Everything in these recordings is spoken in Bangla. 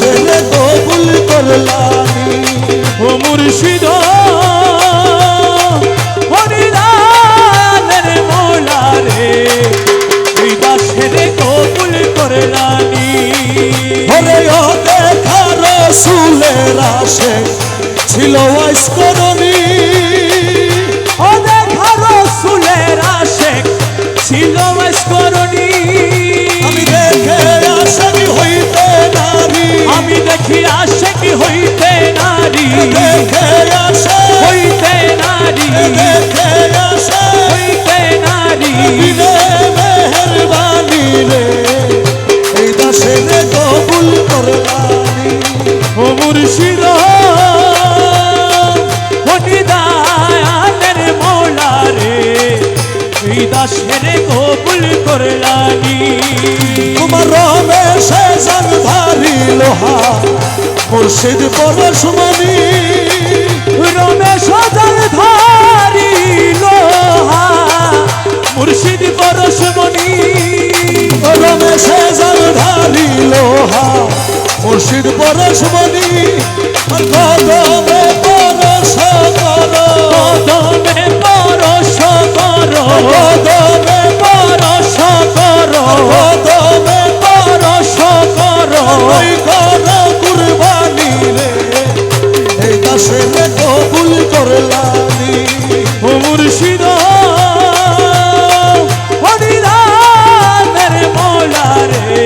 দাসের কবুল করলামি ও মুর্শিদ হরিদানের মোলা রে এই দাসের কবুল করলানি ওরে ও দেখা রসুলের আসে, ছিল আইসকরণী ও দেখা রসুলের আশেক ছিল স্মরণী আমি দেখি আশেক হইতে নারী? দেখে আসে হইতে নারী? দেখে আসে হইতে নারী? দিলে মেহরবানি রে। এই দাসের কবুল করলামি ও মুর্শিদ। হরিদানের মোলা রে। এই দাসের কবুল করলানি। তোমার রমেশে মুর্শিদ পরশমণি রমেশ ধারি লোহা। মুর্শিদ পরশমণি রমেশে জনধারি লোহা। মুর্শিদ পরশমণি কদমে পরশ করো। কদমে পরশ করো। কদমে পরশ করো। কদমে করলানি ও মুর্শিদ হরিদানের মোলা রে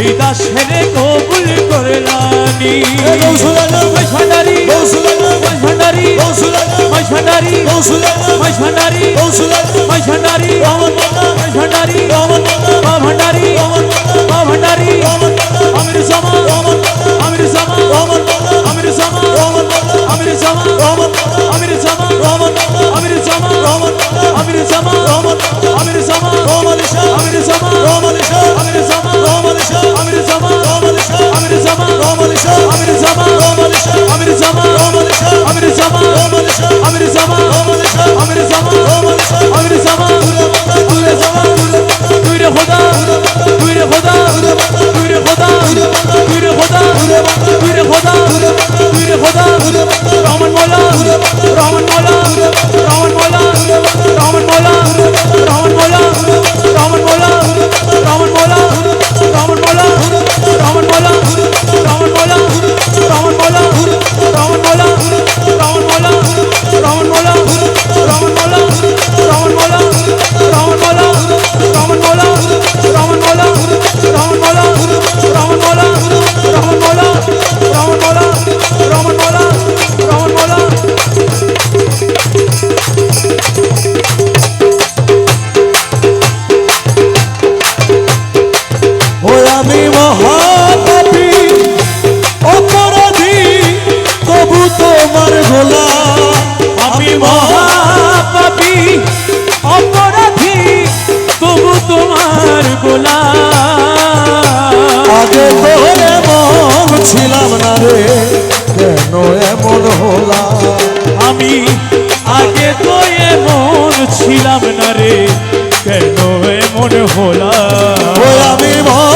এই দাসের কবুল করলানি। ভান্ডারি ভান্ডারি ভান্ডারি ভান্ডারি ভান্ডারি ভান্ডারি ভান্ডারি ভান্ডারি রহমান মাতা আমির জামা রহমান মাতা আমির জামা রহমান মাতা Lord. তোমার ভোলা। আমি মহাপাপি, অপরাধী, তবু তোমার গোলা আগে তো এমন ছিলাম না রে, কেন এমন হলা? আমি আগে তো এমন ছিলাম না রে, কেন এমন হোলা? আমি মহা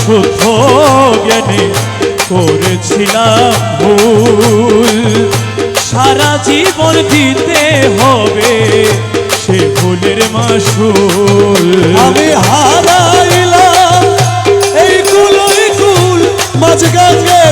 অশুদ্ধ জ্ঞানে করেছিলাম ভুল। সারা জীবন দিতে হবে সে ভুলের মাসুল। আমি হারাইলাম এই কুল এই কুল গাঙ্গে